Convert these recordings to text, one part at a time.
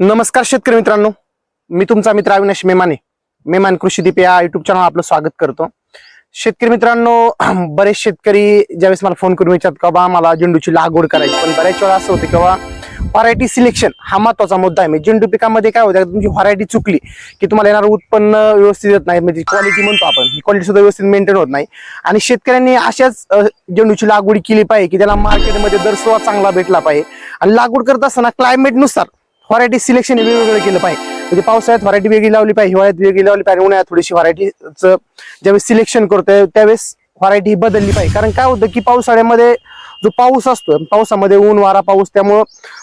नमस्कार शेतकरी मित्रांनो. मी तुमचा मित्र अविनाश मेमाने. मेमान कृषी दीप या युट्यूब चॅनल आपलं स्वागत करतो. शेतकरी मित्रांनो बरेच शेतकरी ज्यावेळेस मला फोन करून विचारतात का बा मला झेंडूची लागवड करायची. पण बऱ्याच वेळा असं होतं किंवा व्हरायटी सिलेक्शन हा महत्त्वाचा मुद्दा आहे. म्हणजे झेंडू पिकामध्ये काय होतं तुमची व्हरायटी चुकली की तुम्हाला येणार उत्पन्न व्यवस्थित येत नाही. म्हणजे क्वालिटी म्हणतो आपण. ही क्वालिटी सुद्धा व्यवस्थित मेंटेन होत नाही. आणि शेतकऱ्यांनी अशाच झेंडूची लागवड केली पाहिजे की त्याला मार्केटमध्ये दर सुद्धा चांगला भेटला पाहिजे. आणि लागवड करत असताना क्लायमेटनुसार व्हरायटी सिलेक्शन वेगवेगळं केलं पाहिजे. म्हणजे पावसाळ्यात व्हरायटी वेगळी लावली पाहिजे हिवाळ्यात वेगळी लावली पाहिजे उन्हाळ्यात थोडीशी व्हरायटीचं ज्यावेळेस सिलेक्शन करतोय त्यावेळेस व्हरायटी बदलली पाहिजे. कारण काय होतं की पावसाळ्यामध्ये जो पाऊस असतो पावसामध्ये ऊन वारा पाऊस त्यामुळं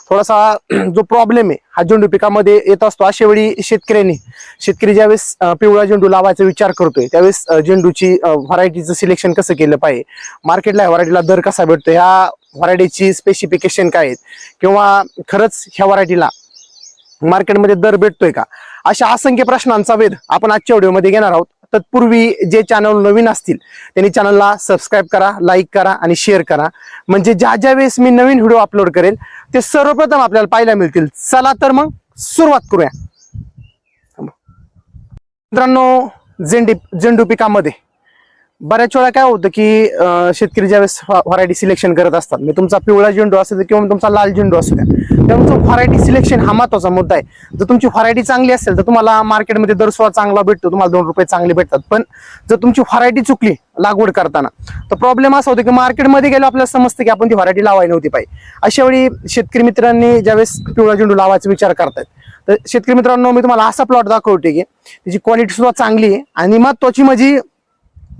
थोडासा जो प्रॉब्लेम आहे हा झेंडू पिकामध्ये येत असतो. अशा वेळी शेतकऱ्यांनी शेतकरी ज्यावेळेस पिवळा झेंडू लावायचा विचार करतोय त्यावेळेस झेंडूची व्हरायटीचं सिलेक्शन कसं केलं पाहिजे? मार्केटला व्हरायटीला दर कसा भेटतो ह्या व्हरायटीची स्पेसिफिकेशन काय आहेत? किंवा खरंच ह्या व्हरायटीला मार्केटमध्ये दर भेटतोय का? अशा असंख्य प्रश्नांचा वेध आपण आजच्या व्हिडिओमध्ये घेणार आहोत. तत्पूर्वी जे चॅनल नवीन असतील त्यांनी चॅनलला सबस्क्राईब करा लाईक करा आणि शेअर करा. म्हणजे ज्या ज्या वेळेस मी नवीन व्हिडिओ अपलोड करेल ते सर्वप्रथम आपल्याला पाहायला मिळतील. चला तर मग सुरुवात करूया. मित्रांनो झेंडी झेंडू पिकामध्ये बऱ्याच वेळा काय होतं की अं, शेतकरी ज्यावेळेस व्हरायटी सिलेक्शन करत असतात म्हणजे तुमचा पिवळा झेंडू असू दे किंवा तुमचा लाल झेंडू असू द्या त्यामुळे तुमचा व्हरायटी सिलेक्शन हा महत्त्वाचा मुद्दा आहे. जर तुमची व्हरायटी चांगली असेल तर तुम्हाला मार्केटमध्ये दर सोळा चांगला भेटतो तुम्हाला दोन रुपये चांगले भेटतात. पण जर तुमची व्हरायटी चुकली लागवड करताना तर प्रॉब्लेम असा होतो की मार्केटमध्ये गेलो आपल्याला समजतं की आपण ती व्हरायटी लावायला नव्हती पाहिजे. अशा वेळी शेतकरी मित्रांनी ज्यावेळेस पिवळा झेंडू लावायचा विचार करतायत तर शेतकरी मित्रांनो मी तुम्हाला असा प्लॉट दाखवते की त्याची क्वालिटी सुद्धा चांगली आहे आणि महत्वाची म्हणजे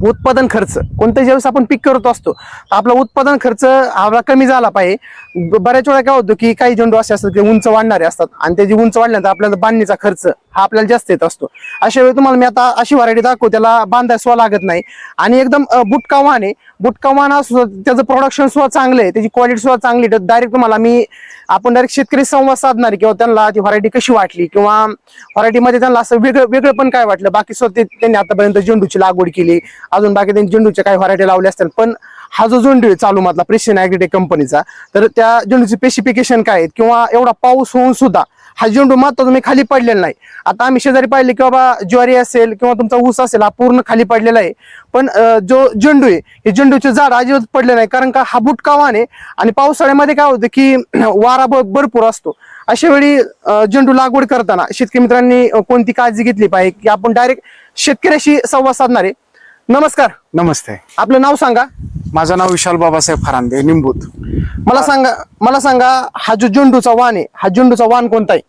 उत्पादन खर्च. कोणत्या ज्यावेळेस आपण पीक करत असतो तर आपला उत्पादन खर्च हा कमी झाला पाहिजे. बऱ्याच वेळा काय होतो की काही झेंडू असे असतात की उंच वाढणारे असतात. आणि त्याची उंच वाढल्यानंतर आपल्याला बांधणीचा खर्च हा आपल्याला जास्त येत असतो. अशा वेळी तुम्हाला मी आता अशी व्हरायटी दाखवू त्याला बांधाय लागत नाही. आणि एकदम बुटका वाहन आहे. बुटका वाहन त्याचं प्रोडक्शन सुद्धा चांगलं आहे. त्याची क्वालिटी सुद्धा चांगली डायरेक्ट तुम्हाला मी आपण डायरेक्ट शेतकरी संवाद साधणार किंवा त्यांना ती व्हरायटी कशी वाटली किंवा व्हरायटीमध्ये त्यांना असं वेगळं वेगळं पण काय वाटलं. बाकी स्वतः त्यांनी आतापर्यंत झेंडूची लागवड केली. अजून बाकी त्यांनी झेंडूच्या काही व्हरायटी लावल्या असतील पण हा जो झेंडू आहे चालू मधला प्रेशियन ॲग्रिटेक कंपनीचा तर त्या झेंडूचे स्पेसिफिकेशन काय आहेत? किंवा एवढा पाऊस होऊन सुद्धा हा झेंडू मात्र तुम्ही खाली पडलेला नाही. आता आम्ही शेजारी पाहिले की बाबा ज्वारी असेल किंवा तुमचा ऊस असेल हा पूर्ण खाली पडलेला आहे. पण जो झेंडू आहे हे झेंडूचे झाड अजिबात पडले नाही कारण का हा बुटका आणि पावसाळ्यामध्ये काय होतं की वारा भरपूर असतो. अशा वेळी झेंडू लागवड करताना शेतकरी मित्रांनी कोणती काळजी घेतली पाहिजे की आपण डायरेक्ट शेतकऱ्याशी संवाद साधणार आहे? नमस्कार. नमस्ते. आपलं नाव सांगा. माझं नाव विशाल बाबासाहेब फरांदे निंबूत. मला सांगा मला सांगा हा जो झेंडूचा वाण आहे हा झेंडूचा वाण कोणता आहे?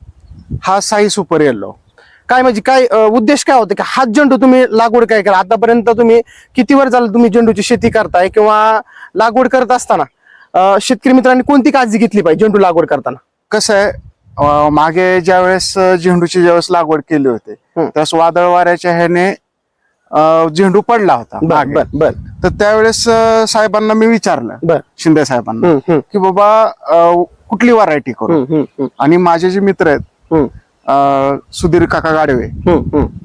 हा साई सुपर येल्लो. काय म्हणजे काय अं, उद्देश काय होते की हा झेंडू तुम्ही लागवड काय करा आतापर्यंत तुम्ही किती वर झालं तुम्ही झेंडूची शेती करताय किंवा लागवड करत असताना? अं, शेतकरी मित्रांनी कोणती काळजी घेतली पाहिजे झेंडू लागवड करताना? कसं आहे अं, मागे ज्यावेळेस अं, झेंडूची ज्यावेळेस लागवड केली होती हं. त्यावेळेस वादळ वाऱ्याच्या ह्याने झेंडू पडला होता बर मागे. बर बर. तर त्यावेळेस साहेबांना मी विचारलं शिंदे साहेबांना की बाबा कुठली व्हरायटी करू? आणि माझे जे मित्र आहेत सुधीर काका गाडवे.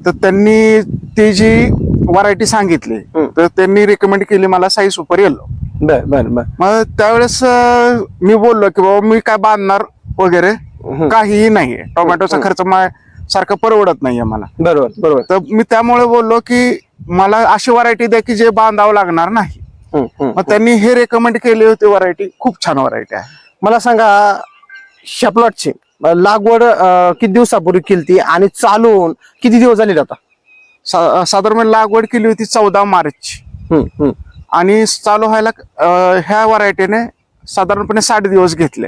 तर त्यांनी ती जी व्हरायटी सांगितली. तर त्यांनी रिकमेंड केली मला साई सुपर येल्लो बर बर मग त्यावेळेस मी बोललो की बाबा मी काय बांधणार वगैरे. काहीही नाहीये. टोमॅटोचा खर्च मा- सारखं परवडत नाहीये मला. बरोबर बरोबर. तर मी त्यामुळे बोललो की मला अशी व्हरायटी द्या की जे बांधावं लागणार नाही. मग त्यांनी हे रेकमेंड केली होती व्हरायटी खूप छान व्हरायटी आहे. मला सांगा ह्या प्लॉटची लागवड किती दिवसापूर्वी केली आणि चालून किती दिवस झाले आता? सा- साधारण लागवड केली होती चौदा मार्च. आणि चालू व्हायला ह्या व्हरायटीने साधारणपणे साठ दिवस घेतले.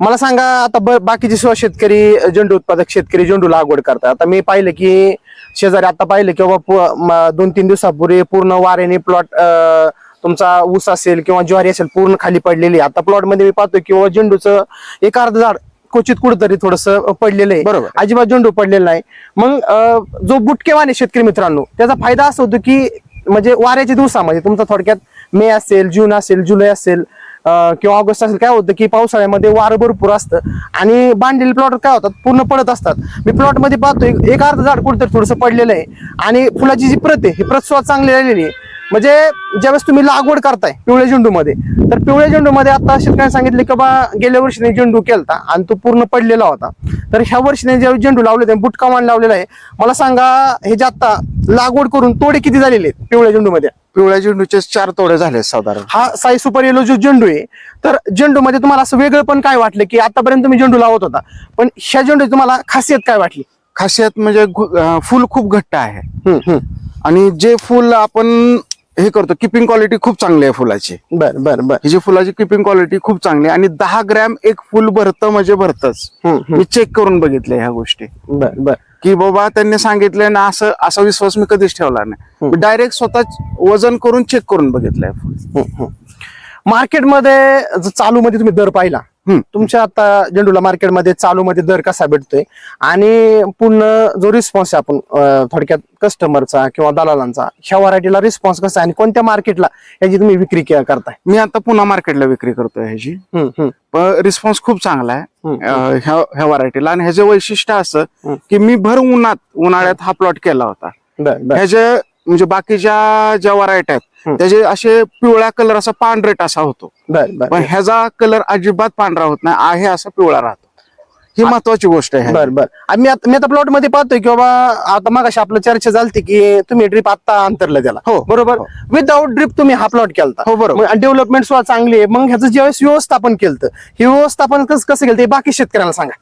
मला सांगा आता ब- बाकीचे सुद्धा शेतकरी झेंडू उत्पादक शेतकरी झेंडू लागवड करतात आता मी पाहिलं की शेजारी आता पाहिलं की बाबा दोन तीन दिवसापूर्वी पूर्ण वाऱ्याने प्लॉट तुमचा ऊस असेल किंवा ज्वारी असेल पूर्ण खाली पडलेली. आता प्लॉटमध्ये मी पाहतोय किंवा झेंडूचं एक अर्ध झाड क्वचित कुठतरी थोडस पडलेलं आहे बरोबर. अजिबात झेंडू पडलेला नाही मग जो बुटकेवान शेतकरी मित्रांनो त्याचा फायदा असा होतो की म्हणजे वाऱ्याच्या दिवसामध्ये तुमचा थोडक्यात मे असेल जून असेल जुलै असेल किंवा ऑगस्ट असेल काय होतं की पावसाळ्यामध्ये वारं भरपूर असतं आणि बांधलेले प्लॉट काय होतात? पूर्ण पडत असतात. मी प्लॉटमध्ये पाहतो पाहतोय एक अर्ध झाड कुठेतरी थोडंसं पडलेलं आहे आणि फुलाची जी प्रत आहे ही प्रत सुद्धा चांगली राहिलेली आहे. म्हणजे ज्यावेळेस तुम्ही लागवड करताय पिवळ्या झेंडूमध्ये तर पिवळ्या झेंडूमध्ये आता शेतकऱ्यांनी सांगितले की बा गेल्या वर्षीने झेंडू केलता आणि तो पूर्ण पडलेला होता. तर ह्या वर्षीने ज्यावेळी झेंडू लावले ते बुटका मान लावलेला आहे. मला सांगा हे जे आता लागवड करून तोडे किती झालेले आहेत पिवळ्या झेंडूमध्ये? पिवळ्या झेंडूचे चार तोडे झाले साधारण. हा साई सुपर येलो जो झेंडू आहे तर झेंडू मध्ये तुम्हाला असं वेगळं पण काय वाटलं की आतापर्यंत तुम्ही झेंडू लावत होता? पण ह्या झेंडू तुम्हाला खासियत काय वाटली? खासियत म्हणजे फुल खूप घट्ट आहे. आणि जे फुल आपण हे करतो. किपिंग क्वालिटी खूप चांगली आहे फुलाची. बर बर बर. ही जी फुलाची किपिंग क्वालिटी खूप चांगली आहे आणि दहा ग्रॅम एक फुल भरतं म्हणजे भरतच. मी चेक करून बघितले ह्या गोष्टी. बर बर. की बाबा त्यांनी सांगितलंय ना असं असा विश्वास मी कधीच ठेवला नाही. डायरेक्ट स्वतः वजन करून चेक करून बघितलंय फुल. मार्केटमध्ये चालू मध्ये तुम्ही दर पाहिला. तुमच्या आता झेंडूला मार्केटमध्ये चालू मध्ये दर कसा भेटतोय? आणि पूर्ण जो रिस्पॉन्स आहे आपण थोडक्यात कस्टमरचा किंवा दलालांचा ह्या व्हरायटीला रिस्पॉन्स कसा आहे आणि कोणत्या मार्केटला याची तुम्ही विक्री करताय? मी आता पुन्हा मार्केटला विक्री करतोय ह्याची. रिस्पॉन्स खूप चांगला आहे. ह्या ह्या व्हरायटीला. आणि ह्याचं वैशिष्ट्य असं. की मी भर उन्हात उन्हाळ्यात हा प्लॉट केला होता. ह्याचे म्हणजे बाकीच्या ज्या व्हरायटी आहेत. त्याचे असे पिवळा कलर असा पांढरेट असा होतो. पण ह्याचा कलर अजिबात पांढरा होत नाही आहे असा पिवळा राहतो. ही महत्वाची गोष्ट आहे. बर बर. आणि मी आता मी आता प्लॉटमध्ये पाहतोय की बाबा आता मग आपलं चर्चा झाली की तुम्ही ड्रिप आता अंतरलं त्याला. हो, बरोबर? हो. विदाऊट ड्रिप तुम्ही हा प्लॉट केलता. हो बरोबर. डेव्हलपमेंट सुद्धा चांगली आहे. मग ह्याचं ज्यावेळेस व्यवस्थापन केलं हे व्यवस्थापन कसं कसं केलं ते बाकी शेतकऱ्यांना सांगा.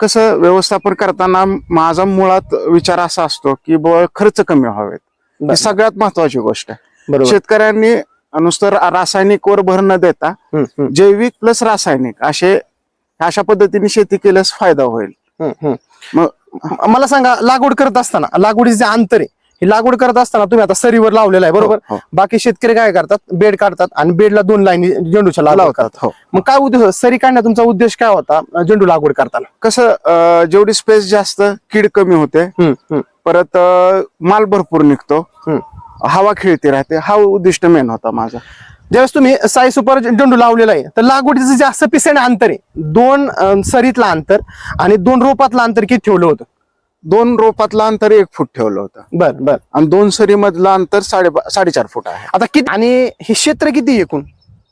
कसं व्यवस्थापन करताना माझा मुळात विचार असा असतो की खर्च कमी व्हावेत. ही सगळ्यात महत्वाची गोष्ट आहे. शेतकऱ्यांनी नुसतं रासायनिक वर भर न देता जैविक प्लस रासायनिक असे अशा पद्धतीने शेती केल्यास फायदा होईल. मग मला सांगा लागवड करत असताना लागवडीचे अंतर आहे. ही लागवड करत असताना तुम्ही आता सरीवर लावलेला आहे बरोबर? हो, हो. बाकी शेतकरी काय करतात? बेड काढतात आणि बेडला दोन लाईनी झेंडूच्या लावतात. करतात हो. मग काय उद्देश सरी काढण्याचा तुमचा उद्देश काय होता झेंडू लागवड करताना? कसं जेवढी स्पेस जास्त कीड कमी होते. परत माल भरपूर निघतो. हवा खेळती राहते. हा उद्दिष्ट मेन होता माझा. ज्यावेळेस तुम्ही साई सुपर झेंडू लावलेला आहे तर लागवडीचं जे असं पिसेंट अंतर आहे दोन सरीतलं अंतर आणि दोन रोपातलं अंतर किती ठेवलं होतं? दोन रोपातलं अंतर एक फूट ठेवलं होतं. बर बर. आणि दोन सरी मधलं अंतर साडे साडेचार फूट आहे. आता किती आणि हे क्षेत्र किती आहे एकूण?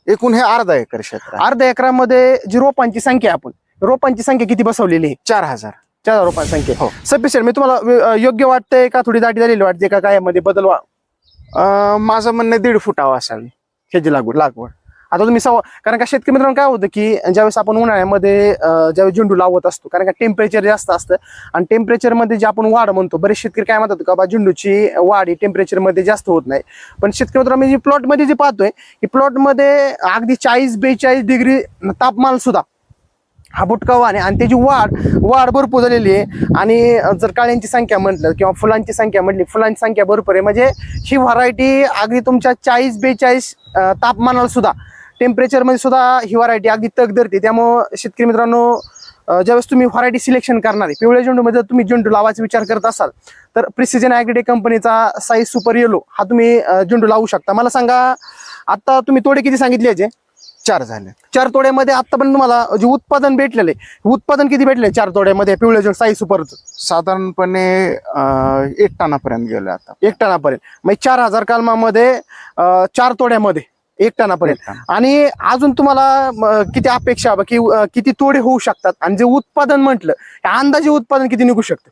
एकूण हे अर्धा एकर क्षेत्र आहे. अर्ध्या एकरामध्ये जी रोपांची संख्या आहे आपण रोपांची संख्या किती बसवलेली आहे? चार हजार. चार रोपांची संख्या. हो. सफिशियंट मी तुम्हाला वे- अं, योग्य वाटतंय का? थोडी दाटी झालेली वाटते का? काय यामध्ये बदल वा- अं, माझं म्हणणं दीड फुटावं असावी. ह्याची लागवड. लागवड. आता तुम्ही सव कारण का शेतकरी मित्रांनो काय होतं की ज्यावेळेस आपण उन्हाळ्यामध्ये ज्यावेळेस झेंडू लावत असतो कारण का टेम्परेचर जास्त असतं. आणि टेम्परेचरमध्ये जे आपण वाढ म्हणतो बरेच शेतकरी काय म्हणतात का बा झेंडूची वाढ ही टेम्परेचरमध्ये जास्त होत नाही. पण शेतकरी मित्रांनो मी जी प्लॉटमध्ये जे पाहतोय की प्लॉटमध्ये अगदी चाळीस बेचाळीस डिग्री तापमान सुद्धा हा बुटका आहे. आणि त्याची वाढ वाढ भरपूर झालेली आहे. आणि जर काळ्यांची संख्या म्हटलं किंवा फुलांची संख्या म्हटली फुलांची संख्या भरपूर आहे. म्हणजे ही व्हरायटी अगदी तुमच्या चाळीस बेचाळीस तापमानाला सुद्धा टेम्परेचरमध्ये सुद्धा ही व्हरायटी अगदी तग धरते. त्यामुळं शेतकरी मित्रांनो ज्यावेळेस तुम्ही व्हरायटी सिलेक्शन करणार आहे पिवळ्या झेंडूमध्ये जर तुम्ही झेंडू लावायचा विचार करत असाल तर प्रिसिजन ॲग्रिडे कंपनीचा साईज सुपर येलो हा तुम्ही झेंडू लावू शकता. मला सांगा आता तुम्ही तोडे किती सांगितले याचे? चार झाले. चार तोड्यामध्ये आतापर्यंत तुम्हाला जे उत्पादन भेटलेले उत्पादन किती भेटले चार तोड्यामध्ये पिवळे जो साई सुपरचं साधारणपणे एक टनापर्यंत गेलो आता. एक टनापर्यंत. मग चार हजार कालमामध्ये चार तोड्यामध्ये. एक टनापर्यंत. आणि अजून तुम्हाला म, किती अपेक्षा की अं, किती तोडे होऊ शकतात आणि जे उत्पादन म्हटलं अंदाजे उत्पादन किती निघू शकतं?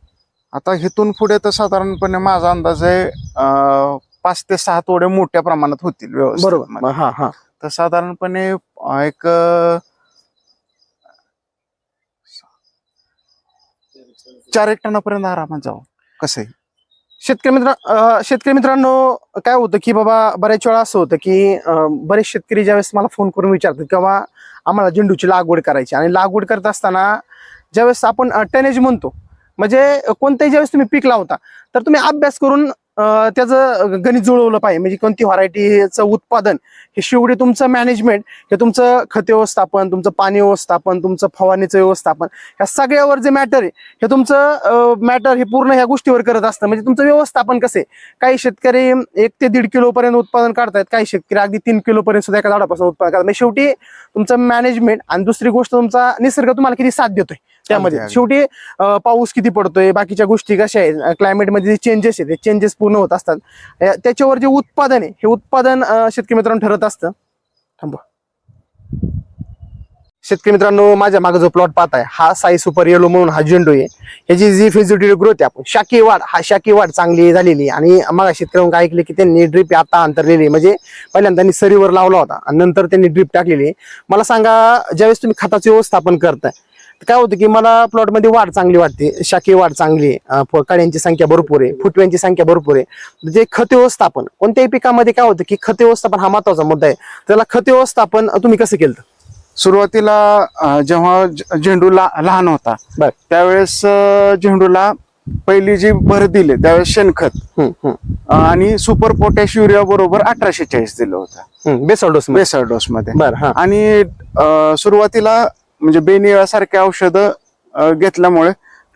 आता इथून पुढे तर साधारणपणे माझा अंदाज आहे अं, पाच ते सहा तोडे मोठ्या प्रमाणात होतील व्यवस्थित. बरोबर. हा हा. तर साधारणपणे अं, एक अं, चार एक टनापर्यंत आरामात जाऊ कसं आहे शेतकरी मित्र शेतकरी मित्रांनो काय होतं की बाबा बऱ्याच वेळा असं होतं की बरेच शेतकरी ज्यावेळेस मला फोन करून विचारतात की बाबा आम्हाला झेंडूची लागवड करायची आणि लागवड करत असताना ज्यावेळेस आपण टनेज म्हणतो म्हणजे कोणत्याही ज्यावेळेस तुम्ही पीक लावता तर तुम्ही अभ्यास करून त्याचं गणित जुळवलं पाहिजे. म्हणजे कोणती व्हरायटीचं उत्पादन हे शेवटी तुमचं मॅनेजमेंट हे तुमचं खत व्यवस्थापन तुमचं पाणी व्यवस्थापन तुमचं फवारणीचं व्यवस्थापन ह्या सगळ्यावर जे मॅटर आहे हे तुमचं मॅटर हे पूर्ण ह्या गोष्टीवर करत असतं. म्हणजे तुमचं व्यवस्थापन कसं आहे? काही शेतकरी एक ते दीड किलो पर्यंत उत्पादन काढतायत. काही शेतकरी अगदी तीन किलो पर्यंत सुद्धा एका झाडापासून उत्पादन करतात म्हणजे शेवटी तुमचं मॅनेजमेंट आणि दुसरी गोष्ट तुमचा निसर्ग तुम्हाला किती साथ देतोय त्यामध्ये. शेवटी पाऊस किती पडतोय बाकीच्या गोष्टी कशा आहेत क्लायमेटमध्ये जे चेंजेस आहेत ते चेंजेस पूर्ण होत असतात त्याच्यावर जे उत्पादन आहे हे उत्पादन शेतकरी मित्रांनो ठरत असतं थांबा शेतकरी मित्रांनो माझ्या मागे जो प्लॉट पाहताय हा साई सुपर येलो म्हणून हा झेंडू आहे ह्याची जी फिजिटिव्ह ग्रोथ आहे आपण शाकी वाढ हा शाकी वाढ चांगली झालेली आहे. आणि मग शेतकऱ्यांना ऐकले की त्यांनी ड्रीप आता अंतरलेली आहे. म्हणजे पहिल्यांदा त्यांनी सरीवर लावला होता आणि नंतर त्यांनी ड्रीप टाकलेली आहे. मला सांगा ज्यावेळेस तुम्ही खताचं व्यवस्थापन करताय काय होतं की मला प्लॉटमध्ये वाढ चांगली वाटते. शाकी वाढ चांगली कळ्यांची संख्या भरपूर आहे. फुटव्यांची संख्या भरपूर आहे. जे खत व्यवस्थापन. कोणत्याही पिकामध्ये काय होतं की खत व्यवस्थापन हा महत्त्वाचा मुद्दा आहे. त्याला खत व्यवस्थापन तुम्ही कसं केलं? सुरुवातीला जेव्हा झेंडू लहान होता बर. त्यावेळेस झेंडूला पहिली जी भर दिली त्यावेळेस शेणखत. आणि सुपर पोटॅश युरिया बरोबर अठराशे चाळीस दिलं होतं. बेसल डोस बेसर डोस मध्ये. बर आणि सुरुवातीला म्हणजे बेनिळासारखे औषधं घेतल्यामुळे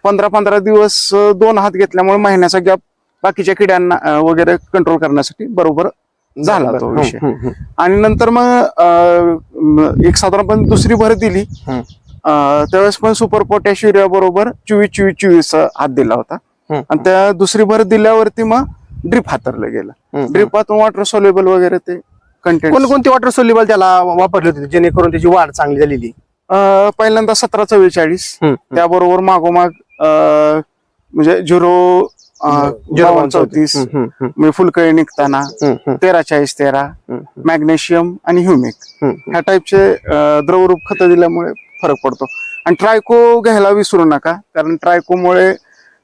पंधरा पंधरा दिवस दोन हात घेतल्यामुळे महिन्याचा गॅप बाकीच्या किड्यांना वगैरे कंट्रोल करण्यासाठी बरोबर झाला तो हम्म, विषय. हम्म, हम्म. आणि नंतर मग एक साधारणपणे दुसरी भर दिली. त्यावेळेस पण सुपर पोटॅश युरिया बरोबर चोवीस चोवीस चोवीस हात दिला होता. आणि त्या दुसरी भर दिल्यावरती मग ड्रिप हातरलं गेलं. हम्म. ड्रिपातून वॉटर सोल्युबल वगैरे ते कंटेंट कोणकोणते वॉटर सोल्युबल त्याला वापरले होते? जेणेकरून त्याची वाढ चांगली झालेली? पहिल्यांदा सतरा चव्वेचाळीस. त्याबरोबर मागोमाग म्हणजे झिरो चौतीस. म्हणजे फुलकळी निघताना. तेरा चाळीस तेरा. मॅग्नेशियम आणि ह्युमिक. ह्या टाईपचे द्रवरूप खत दिल्यामुळे फरक पडतो. आणि ट्रायको घ्यायला विसरू नका. कारण ट्रायकोमुळे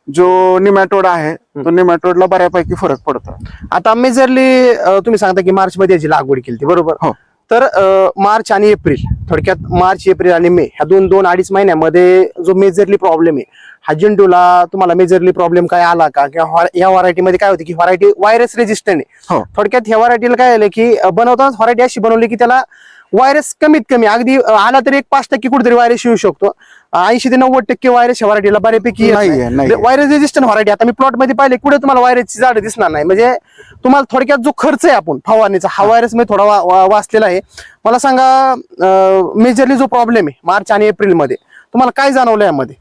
जो निमॅटोड आहे तो निमॅटोडला बऱ्यापैकी फरक पडतो. आता मेजरली तुम्ही सांगता की मार्च मध्ये याची लागवड केली बरोबर? हो. तर अ, मार्च आणि एप्रिल थोडक्यात मार्च एप्रिल आणि मे ह्या दोन दोन अडीच महिन्यामध्ये जो मेजरली प्रॉब्लेम आहे हा झेंडूला तुम्हाला मेजरली प्रॉब्लेम काय आला का किंवा या व्हरायटीमध्ये काय होती की व्हरायटी व्हायरस रेजिस्टंट आहे हो. थोडक्यात ह्या व्हरायटीला काय आलं की अ, बनवतानाच व्हरायटी अशी बनवली की त्याला व्हायरस कमीत कमी अगदी आला तरी एक पाच टक्के कुठेतरी व्हायरस येऊ शकतो. ऐंशी ते नव्वद टक्के व्हायरस ह्या व्हरायटीला बऱ्यापैकी. व्हायरस रेजिस्टंट व्हरायटी आता मी प्लॉटमध्ये पाहिले कुठे तुम्हाला व्हायरसची झाड दिसणार नाही. म्हणजे तुम्हाला थोडक्यात जो खर्च आहे आपण फवारणीचा हा व्हायरसमध्ये थोडा वाचलेला आहे. मला सांगा मेजरली जो प्रॉब्लेम आहे मार्च आणि एप्रिलमध्ये तुम्हाला काय जाणवलं यामध्ये?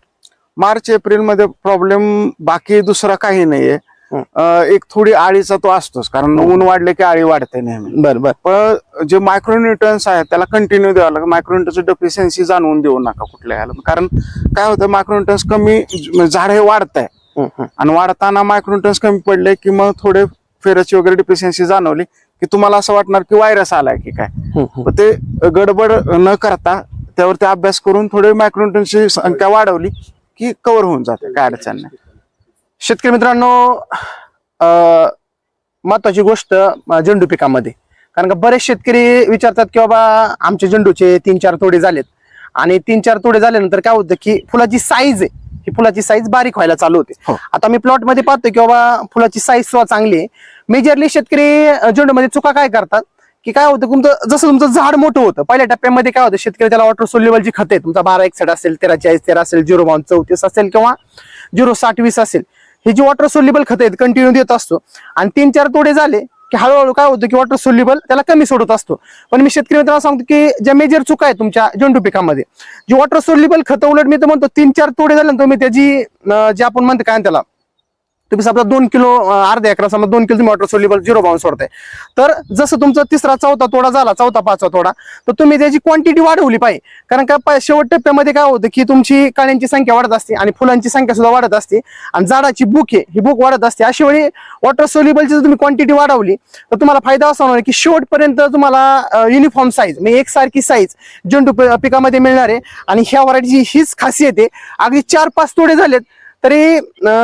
मार्च एप्रिलमध्ये प्रॉब्लेम बाकी दुसरा काही नाहीये. एक थोडी आळीचा तो असतोच कारण ऊन वाढले की आळी वाढते नेहमी. बर बर. पण जे मायक्रोन्युट्रन्स आहेत त्याला कंटिन्यू द्यावं लागतं मायक्रोन्युट्रन्स डेफिशियन्सी जाणवून देऊ नका कुठल्या ह्याला. कारण काय होतं मायक्रोन्युट्रन्स कमी झाड हे वाढत आहे. आणि वाढताना मायक्रोन्युट्रन्स कमी पडले की मग थोडे फेरसची वगैरे डिफिशियन्सी जाणवली की तुम्हाला असं वाटणार की व्हायरस आलाय की काय. ते गडबड न करता त्यावरती अभ्यास करून थोडे मायक्रोन्युट्रन्सची संख्या वाढवली की कव्हर होऊन जाते काय अडचण नाही. शेतकरी मित्रांनो महत्वाची गोष्ट झेंडू पिकामध्ये. कारण का बरेच शेतकरी विचारतात की बाबा आमचे झेंडूचे तीन चार तोडे झालेत. आणि तीन चार तोडे झाल्यानंतर काय होतं की फुलाची साईज आहे. ही फुलाची साईज बारीक व्हायला चालू होते. हो. आता मी प्लॉटमध्ये पाहतो की बाबा फुलाची साईज सुद्धा चांगली आहे. मेजरली शेतकरी झेंडूमध्ये चुका काय करतात? की काय होतं तुमचं जसं तुमचं झाड मोठं होतं पहिल्या टप्प्यामध्ये काय होतं शेतकरी त्याला वॉटर सोल्युबलची खते तुमचा बारा एकसठ असेल तेरा चाळीस तेरा असेल झिरो बावन्न चौतीस असेल किंवा झिरो साठ वीस असेल. हे जी वॉटर सोल्युबल खत आहेत कंटिन्यू देत असतो. आणि तीन चार तोडे झाले की हळूहळू काय होतं की वॉटर सोल्युबल त्याला कमी सोडत असतो. पण मी शेतकरी मित्रांना सांगतो की ज्या मेजर चुका आहेत तुमच्या झेंडू पिकामध्ये जी वॉटर सोल्युबल खतं उलट मी तर म्हणतो तीन चार तोडे झाले ना तुम्ही त्याची जे आपण म्हणतो काय त्याला तुम्ही समजा दोन किलो अर्ध्या एकरा समजा दोन किलो तुम्ही वॉटर सोल्युबल झिरो बाउन सोडताय. तर जसं तुमचा तिसरा चौथा तोडा झाला चौथा पाचवा तोडा तर तुम्ही त्याची क्वांटिटी वाढवली पाहिजे. कारण का पा- शेवट टप्प्यामध्ये काय होतं की तुमची काळ्यांची संख्या वाढत असते आणि फुलांची संख्या सुद्धा वाढत असते आणि झाडाची बुक आहे ही बुक वाढत असते. अशा वेळी वॉटर सोल्युबलची जर तुम्ही क्वांटिटी वाढवली तर तुम्हाला फायदा असा होणार की शेवटपर्यंत तुम्हाला युनिफॉर्म साईज म्हणजे एकसारखी साईज झेंडू पिकामध्ये मिळणार आहे. आणि ह्या व्हरायटीची हीच खासियत आहे. अगदी चार पाच तोडे झालेत तरी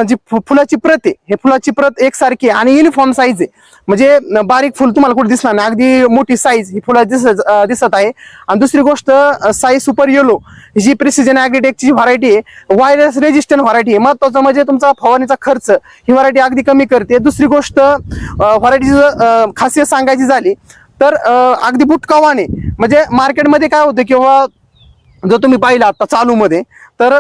जी फु- फुलाची प्रत आहे हे फुलाची प्रत एकसारखी आणि युनिफॉर्म साईज आहे. म्हणजे बारीक फुल तुम्हाला कुठे दिसणार नाही. अगदी मोठी साईज ही फुला दिसत दिसत आहे. आणि दुसरी गोष्ट साईज सुपर येलो जी प्रिसिजन ची व्हरायटी आहे व्हायरस रेजिस्टंट व्हरायटी आहे. महत्वाचं म्हणजे तुमचा फवारणीचा खर्च ही व्हरायटी अगदी कमी करते. दुसरी गोष्ट व्हरायटीची खासियत सांगायची झाली तर अगदी बुटकावाने म्हणजे मार्केटमध्ये काय होतं किंवा जर तुम्ही पाहिलं आता चालू मध्ये तर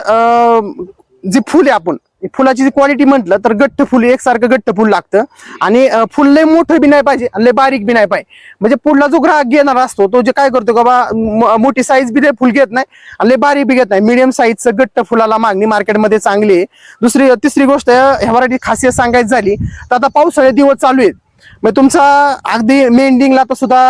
जी फुल आहे आपण फुलाची जी क्वालिटी म्हटलं तर गट्ट फुल एकसारखं गट्ट फुल लागतं. आणि फुल लय मोठं बी नाही पाहिजे आणि लय बारीक बी नाही पाहिजे. म्हणजे पुढला जो ग्राहक घेणार असतो तो जे काय करतो का बा म- मोठी साईज बी ते फुल घेत नाही आणि लय बारीक बी घेत नाही. मिडियम साईजचं गट्ट फुलाला मागणी मार्केटमध्ये चांगली आहे. दुसरी तिसरी गोष्ट ह्या व्हरायटी खासियत सांगायची झाली तर आता पावसाळे दिवस चालू आहेत. मग तुमचा अगदी मेंडिंगला तर सुद्धा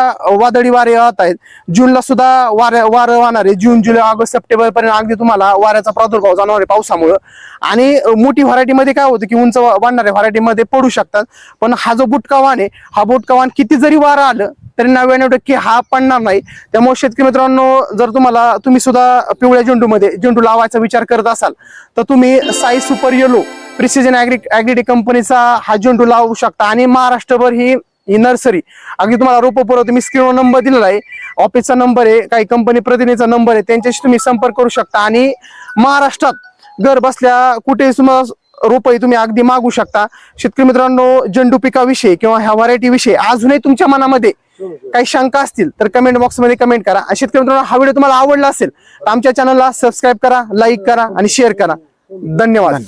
वादळी वारे येत आहेत जूनला सुद्धा वारे वारं वाहणार आहे. जून जुलै ऑगस्ट सप्टेंबर पर्यंत अगदी तुम्हाला वाऱ्याचा प्रादुर्भाव जाणवणार आहे पावसामुळं. आणि मोठी व्हरायटीमध्ये काय होतं की उंच वा- वाढणाऱ्या व्हरायटीमध्ये पडू शकतात. पण हा जो बुटका वाहन आहे हा बुटका वाहन किती जरी वारं आलं तरी नव्याण्णव टक्के हा पडणार नाही. त्यामुळे शेतकरी मित्रांनो जर तुम्हाला तुम्ही सुद्धा पिवळ्या झेंडूमध्ये झेंडू लावायचा विचार करत असाल तर तुम्ही Sai super yellow precision agri agritech कंपनीचा हा झेंडू लावू शकता. आणि महाराष्ट्रभर ही ही नर्सरी अगदी तुम्हाला रोपं पुरवतो मी स्क्रीनवर नंबर दिलेला आहे. ऑफिसचा नंबर आहे काही कंपनी प्रतिनिधीचा नंबर आहे त्यांच्याशी तुम्ही संपर्क करू शकता. आणि महाराष्ट्रात घर बसल्या कुठेही तुम्हाला रोपही तुम्ही अगदी मागू शकता. शेतकरी मित्रांनो झेंडू पिकाविषयी किंवा ह्या व्हरायटी विषयी अजूनही तुमच्या मनामध्ये काही शंका असतील तर कमेंट बॉक्समध्ये कमेंट करा. आणि शेतकरी मित्रांनो हा व्हिडिओ तुम्हाला आवडला असेल तर आमच्या चॅनलला सबस्क्राईब करा लाईक करा आणि शेअर करा. धन्यवाद.